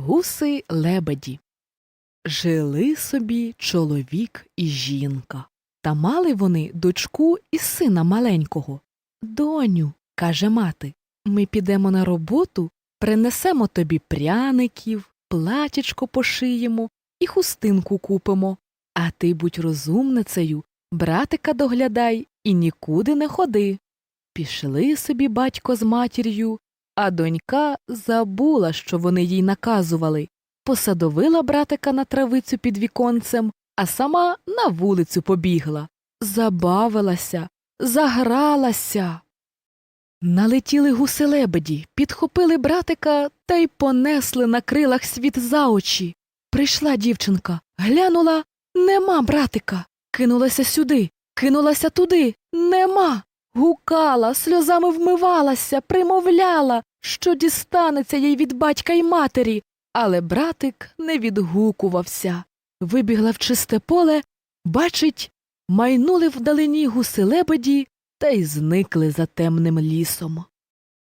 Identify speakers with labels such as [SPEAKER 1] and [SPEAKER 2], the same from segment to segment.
[SPEAKER 1] Гуси лебеді. Жили собі чоловік і жінка. Та мали вони дочку і сина маленького. Доню, каже мати, ми підемо на роботу, принесемо тобі пряників, платячко пошиємо і хустинку купимо. А ти будь розумницею, братика доглядай і нікуди не ходи. Пішли собі батько з матір'ю, а донька забула, що вони їй наказували, посадовила братика на травицю під віконцем, а сама на вулицю побігла, забавилася, загралася. Налетіли гуси лебеді, підхопили братика та й понесли на крилах світ за очі. Прийшла дівчинка, глянула нема братика. Кинулася сюди, кинулася туди, нема. Гукала, сльозами вмивалася, примовляла, що дістанеться їй від батька й матері, але братик не відгукувався. Вибігла в чисте поле, бачить, майнули вдалині гуси лебеді та й зникли за темним лісом.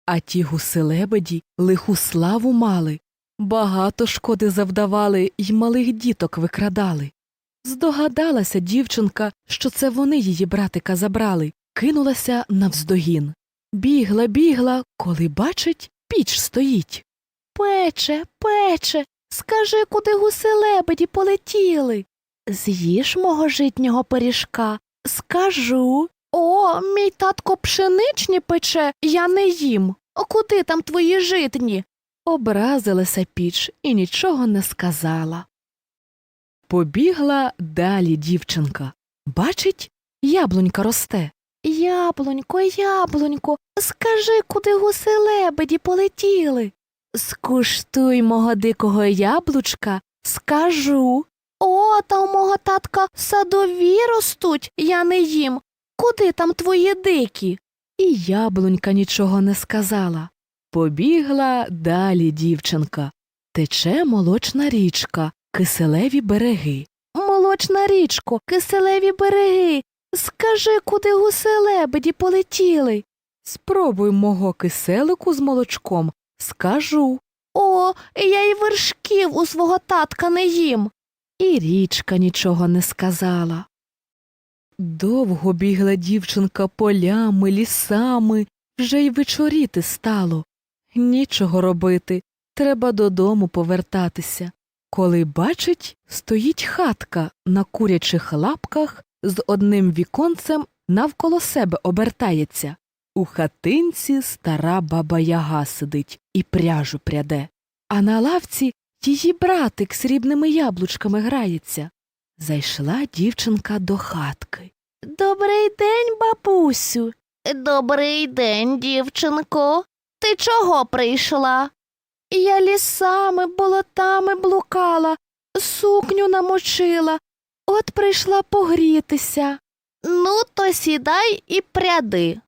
[SPEAKER 1] А ті гуси лебеді лиху славу мали, багато шкоди завдавали й малих діток викрадали. Здогадалася дівчинка, що це вони її братика забрали, кинулася навздогін. Бігла, бігла, коли бачить, піч стоїть. Пече, пече, скажи, куди гуси лебеді полетіли. З'їж мого житнього пиріжка, скажу. О, мій татко пшеничні пече, я не їм. О, куди там твої житні? Образилася піч і нічого не сказала. Побігла далі дівчинка. Бачить, яблунька росте. Яблунько, яблунько, скажи, куди гуси лебеді полетіли. Скуштуй мого дикого яблучка, скажу. О, та у мого татка садові ростуть, я не їм. Куди там твої дикі? І яблунька нічого не сказала. Побігла далі дівчинка. Тече молочна річка, киселеві береги. Молочна річко, киселеві береги. Скажи, куди гуси лебеді полетіли. Спробуй мого киселику з молочком, скажу. О, я й вершків у свого татка не їм. І річка нічого не сказала. Довго бігла дівчинка полями, лісами, вже й вечоріти стало. Нічого робити, треба додому повертатися. Коли бачить, стоїть хатка на курячих лапках з одним віконцем навколо себе обертається. У хатинці стара баба яга сидить і пряжу пряде, а на лавці її братик срібними яблучками грається. Зайшла дівчинка до хатки. Добрий день, бабусю. Добрий день, дівчинко. Ти чого прийшла? Я лісами, болотами блукала, сукню намочила, от прийшла погрітися. Ну, то сідай і пряди.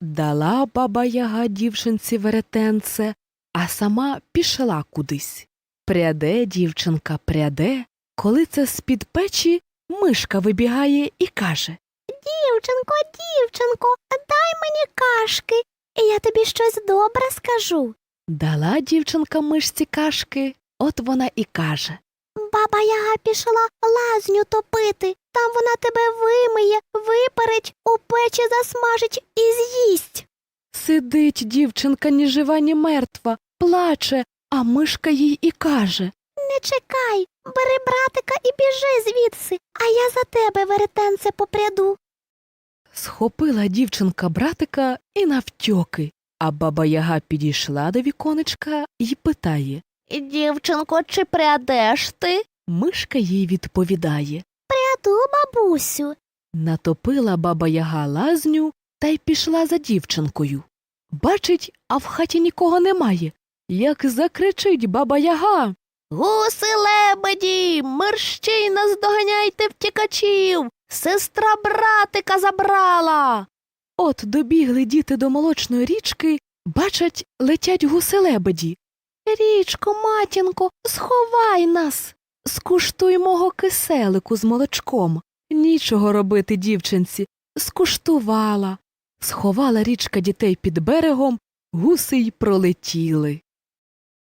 [SPEAKER 1] Дала баба яга дівчинці веретенце, а сама пішла кудись. Пряде дівчинка пряде, коли це з-під печі мишка вибігає і каже
[SPEAKER 2] Дівчинко, дівчинко, дай мені кашки, і я тобі щось добре скажу.
[SPEAKER 1] Дала дівчинка мишці кашки, от вона і каже
[SPEAKER 2] Баба Яга пішла лазню топити, там вона тебе вимиє, випереть, у печі засмажить і з'їсть.
[SPEAKER 1] Сидить дівчинка ні жива, ні мертва, плаче, а мишка їй і каже
[SPEAKER 2] Не чекай, бери братика і біжи звідси, а я за тебе веретенце попряду.
[SPEAKER 1] Схопила дівчинка братика і навтьоки, а баба яга підійшла до віконечка і питає.
[SPEAKER 2] Дівчинко, чи прядеш ти?
[SPEAKER 1] Мишка їй відповідає.
[SPEAKER 2] Пряду, бабусю.
[SPEAKER 1] Натопила баба яга лазню та й пішла за дівчинкою. Бачить, а в хаті нікого немає. Як закричить баба яга. Гуси лебеді, мерщій наздоганяйте втікачів. Сестра братика забрала. От добігли діти до молочної річки, бачать, летять гуси лебеді. Річко, матінко, сховай нас. Скуштуй мого киселику з молочком. Нічого робити дівчинці. Скуштувала. Сховала річка дітей під берегом, гуси й пролетіли.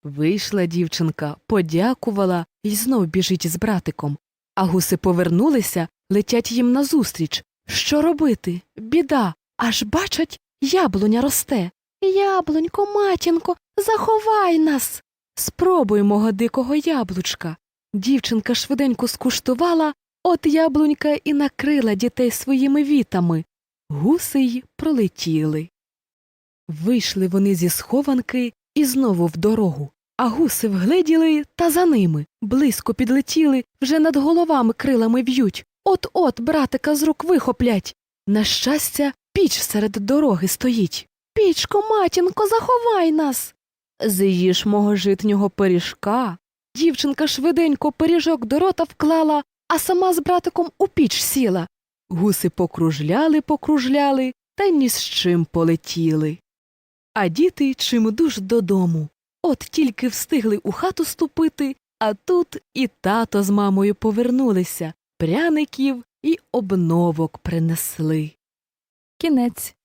[SPEAKER 1] Вийшла дівчинка, подякувала і знов біжить з братиком. А гуси повернулися, летять їм назустріч. Що робити? Біда. Аж бачать, яблуня росте. Яблунько, матінко, заховай нас. Спробуй мого дикого яблучка. Дівчинка швиденько скуштувала, от яблунька і накрила дітей своїми вітами. Гуси й пролетіли. Вийшли вони зі схованки і знову в дорогу. А гуси вгледіли та за ними. Близько підлетіли, вже над головами крилами в'ють. От-от братика з рук вихоплять. На щастя, піч серед дороги стоїть. Пічко, матінко, заховай нас. З'їж мого житнього пиріжка. Дівчинка швиденько пиріжок до рота вклала, а сама з братиком у піч сіла. Гуси покружляли, покружляли та ні з чим полетіли. А діти чимдуж додому. От тільки встигли у хату ступити, а тут і тато з мамою повернулися, пряників і обновок принесли. Кінець.